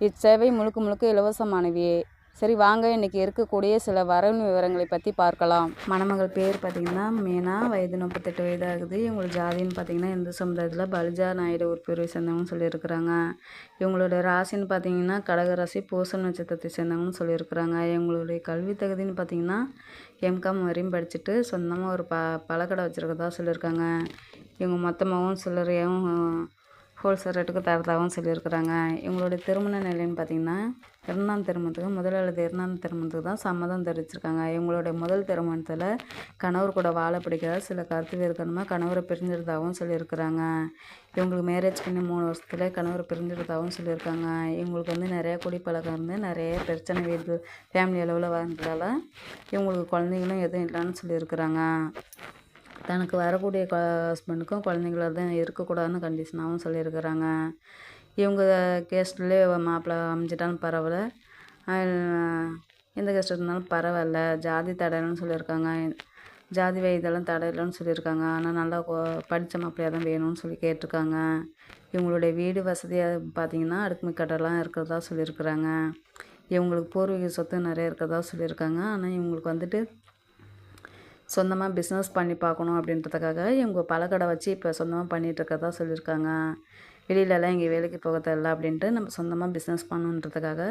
இச்சேவை முழுக்க முழுக்க இலவசமானவையே. சரி வாங்க. இன்னைக்கு இருக்கக்கூடிய சில வரவு விவரங்களை பற்றி பார்க்கலாம். மணமகள் பேர் பார்த்திங்கன்னா மீனா. வயது முப்பத்தெட்டு வயது ஆகுது இவங்களோட ஜாதின்னு பார்த்திங்கன்னா இந்து சமுதாயத்தில் பலிஜா நாயுடு ஒரு பேரை சேர்ந்தவங்கன்னு சொல்லியிருக்கிறாங்க. இவங்களோட ராசின்னு பார்த்தீங்கன்னா கடக ராசி பூச நட்சத்திரத்தை சேர்ந்தவங்கன்னு சொல்லியிருக்கிறாங்க. இவங்களுடைய கல்வி தகுதின்னு பார்த்தீங்கன்னா எம்காம் வரையும் படிச்சுட்டு சொந்தமாக ஒரு ப பழக்கடை வச்சுருக்கதா சொல்லியிருக்காங்க. இவங்க மொத்தமாகவும் சில்லறையாகவும் ஹோல்சேல் ரேட்டுக்கு தரதாகவும் சொல்லியிருக்கிறாங்க. இவங்களுடைய திருமண நிலைன்னு பார்த்தீங்கன்னா இரண்டாம் திருமணத்துக்கு முதல் அல்லது இரண்டாம் திருமணத்துக்கு தான் சம்மதம் தெரிவிச்சிருக்காங்க. இவங்களுடைய முதல் திருமணத்தில் கணவர் கூட வாழ பிடிக்காத சில கருத்து வேறுக்கணுமா கணவரை பிரிஞ்சிருந்தாகவும் சொல்லியிருக்கிறாங்க. இவங்களுக்கு மேரேஜ் பண்ணி மூணு வருஷத்துல கணவர் பிரிஞ்சிருந்தாகவும் சொல்லியிருக்காங்க. இவங்களுக்கு வந்து நிறைய குடிப்பழக்கம் இருந்து நிறைய பிரச்சனை வீடு ஃபேமிலி அளவில் வந்ததால் இவங்களுக்கு குழந்தைங்களும் எதுவும் இல்லைன்னு சொல்லியிருக்கிறாங்க. தனக்கு வரக்கூடிய ஹஸ்பண்டுக்கும் குழந்தைங்கள தான் இருக்கக்கூடாதுன்னு கண்டிஷனாகவும் சொல்லியிருக்கிறாங்க. இவங்க கேஸ்ட்லேயே மாப்பிள்ளை அமைஞ்சிட்டாலும் பரவாயில்ல. எந்த கேஸ்ட் இருந்தாலும் பரவாயில்ல. ஜாதி தடையிலன்னு சொல்லியிருக்காங்க. ஜாதி வயதெல்லாம் தடையிலன்னு சொல்லியிருக்காங்க. ஆனால் நல்லா படித்த மாப்பிள்ளையாக தான் வேணும்னு சொல்லி கேட்டிருக்காங்க. இவங்களுடைய வீடு வசதியாக பார்த்திங்கன்னா அடுக்குமை கட்டெல்லாம் இருக்கிறதா சொல்லியிருக்கிறாங்க. இவங்களுக்கு பூர்வீக சொத்து நிறைய இருக்கிறதா சொல்லியிருக்காங்க. ஆனால் இவங்களுக்கு வந்துட்டு சொந்தமாக பிஸ்னஸ் பண்ணி பார்க்கணும் அப்படின்றதுக்காக இவங்க பழக்கடை வச்சு இப்போ சொந்தமாக பண்ணிகிட்ருக்கதா சொல்லியிருக்காங்க. வெளியிலலாம் இங்கே வேலைக்கு போக தேவையில்ல அப்படின்ட்டு நம்ம சொந்தமாக பிஸ்னஸ் பண்ணணுன்றதுக்காக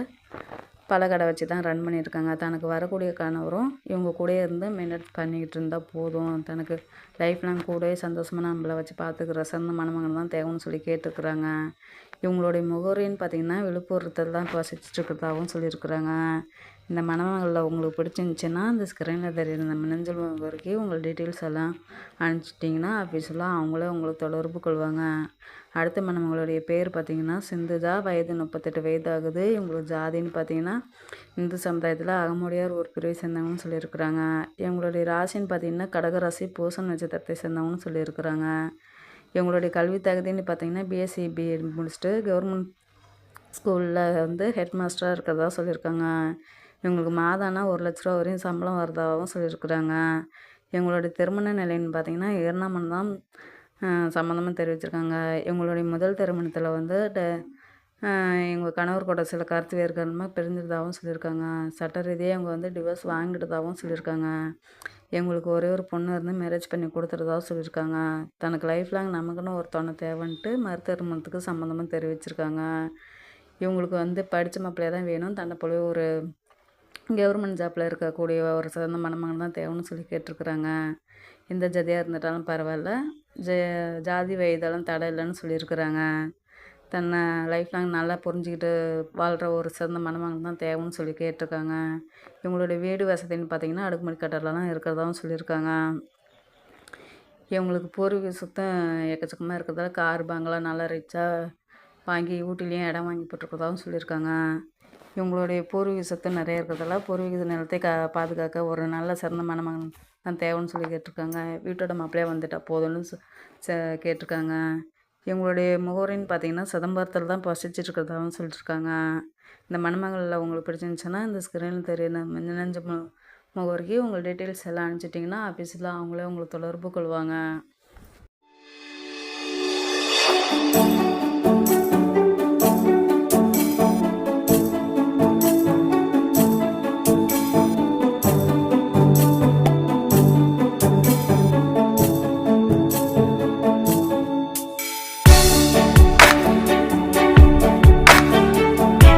பழக்கடை வச்சு தான் ரன் பண்ணியிருக்காங்க. தனக்கு வரக்கூடிய கணவரும் இவங்க கூடயே இருந்து மெயின்டைன் பண்ணிக்கிட்டு இருந்தால் போதும். தனக்கு லைஃப் லாங் கூடயே சந்தோஷமாக நம்மளை வச்சு பார்த்துக்கிற சிறந்த மணமகன் தான் தேவைன்னு சொல்லி கேட்டுருக்குறாங்க. இவங்களுடைய முகவரின்னு பார்த்தீங்கன்னா விழுப்புரத்தில் தான் வசிச்சுட்டு சொல்லியிருக்கிறாங்க. இந்த மணமகளில் உங்களுக்கு பிடிச்சிருந்துச்சின்னா அந்த ஸ்க்ரீனில் தெரியுற இந்த மின்னஞ்சல் வரைக்கும் உங்கள் டீட்டெயில்ஸ் எல்லாம் அனுப்பிச்சிட்டிங்கன்னா ஆஃபீஸில் அவங்களே உங்களை தொடர்பு கொள்வாங்க. அடுத்த மணமகளுடைய பேர் பார்த்தீங்கன்னா சிந்துஜா. வயது முப்பத்தெட்டு வயது ஆகுது. இவங்களுக்கு ஜாதின்னு பார்த்தீங்கன்னா இந்து சமுதாயத்தில் அகமுடையார் ஒரு பிரிவை சேர்ந்தவங்கன்னு சொல்லியிருக்கிறாங்க. இவங்களுடைய ராசின்னு பார்த்தீங்கன்னா கடகராசி பூசம் நட்சத்திரத்தை சேர்ந்தவங்கன்னு சொல்லியிருக்கிறாங்க. இவங்களுடைய கல்வி தகுதின்னு பார்த்தீங்கன்னா பிஎஸ்சி பிஎட் முடிச்சுட்டு கவர்மெண்ட் ஸ்கூலில் வந்து ஹெட் மாஸ்டராக இருக்கிறதா சொல்லியிருக்காங்க. இவங்களுக்கு மாதானா ஒரு லட்ச ரூபா வரையும் சம்பளம் வரதாகவும் சொல்லியிருக்கிறாங்க. இவங்களுடைய திருமண நிலைன்னு பார்த்தீங்கன்னா ஏர்ணாமன் தான் சம்மந்தமாக தெரிவிச்சிருக்காங்க. இவங்களுடைய முதல் திருமணத்தில் வந்து எங்கள் கணவர் கூட சில கருத்து வேறுகாரணமாக பிரிஞ்சிருந்தாவும் சொல்லியிருக்காங்க. சட்ட ரீதியாக இவங்க வந்து டிவோர்ஸ் வாங்கிட்டதாகவும் சொல்லியிருக்காங்க. எங்களுக்கு ஒரே ஒரு பொண்ணு இருந்து மேரேஜ் பண்ணி கொடுத்துறதாகவும் சொல்லியிருக்காங்க. தனக்கு லைஃப் லாங் நமக்குன்னு ஒருத்தவனை தேவைன்ட்டு மருத்துவமனத்துக்கு சம்மந்தமாக தெரிவிச்சிருக்காங்க. இவங்களுக்கு வந்து படித்த மாப்பிள்ளையாக தான் வேணும். தன்னை போலவே ஒரு கவர்மெண்ட் ஜாப்பில் இருக்கக்கூடிய ஒரு சிறந்த மணமகன் தான் தேவைன்னு சொல்லி கேட்டிருக்கிறாங்க. எந்த ஜதியாக இருந்துட்டாலும் பரவாயில்ல. ஜ ஜாதி வயதெல்லாம் தடை இல்லைன்னு சொல்லியிருக்கிறாங்க. தன்னை லைஃப் லாங் நல்லா புரிஞ்சுக்கிட்டு வாழ்கிற ஒரு சிறந்த மணமகன் தான் தேவைன்னு சொல்லி கேட்டிருக்காங்க. இவங்களுடைய வீடு வசதின்னு பார்த்தீங்கன்னா அடுக்குமாடி தான் இருக்கிறதாவும் சொல்லியிருக்காங்க. இவங்களுக்கு பூர்வீக சுத்தம் எக்கச்சக்கமாக இருக்கிறதால கார் பங்களா நல்லா ரிச்சாக வாங்கி ஊட்டிலையும் இடம் வாங்கி போட்டிருக்கிறதாவும் சொல்லியிருக்காங்க. இவங்களுடைய பூர்வீக சொத்து நிறைய இருக்கிறதால பூர்வீக நிலத்தை கா பாதுகாக்க ஒரு நல்ல சிறந்த மணமகன் தான் தேவைன்னு சொல்லி கேட்டிருக்காங்க. வீட்டோட மாப்பிள்ளையே வந்துட்டா போதும்னு சொ- ச- கேட்டிருக்காங்க. இவங்களுடைய முகவரின்னு பார்த்தீங்கன்னா சிதம்பரத்தில் தான் வசிச்சுட்டு சொல்லியிருக்காங்க இந்த மணமகளில் உங்களுக்கு பிடிச்சிருந்துச்சுன்னா இந்த ஸ்க்ரீனில் தெரியுது மின்னஞ்ச மு முகவரிக்கு உங்கள் டீட்டெயில்ஸ் எல்லாம் அனுப்பிச்சிட்டிங்கன்னா ஆஃபீஸில் அவங்களே உங்களை தொடர்பு கொள்வாங்க.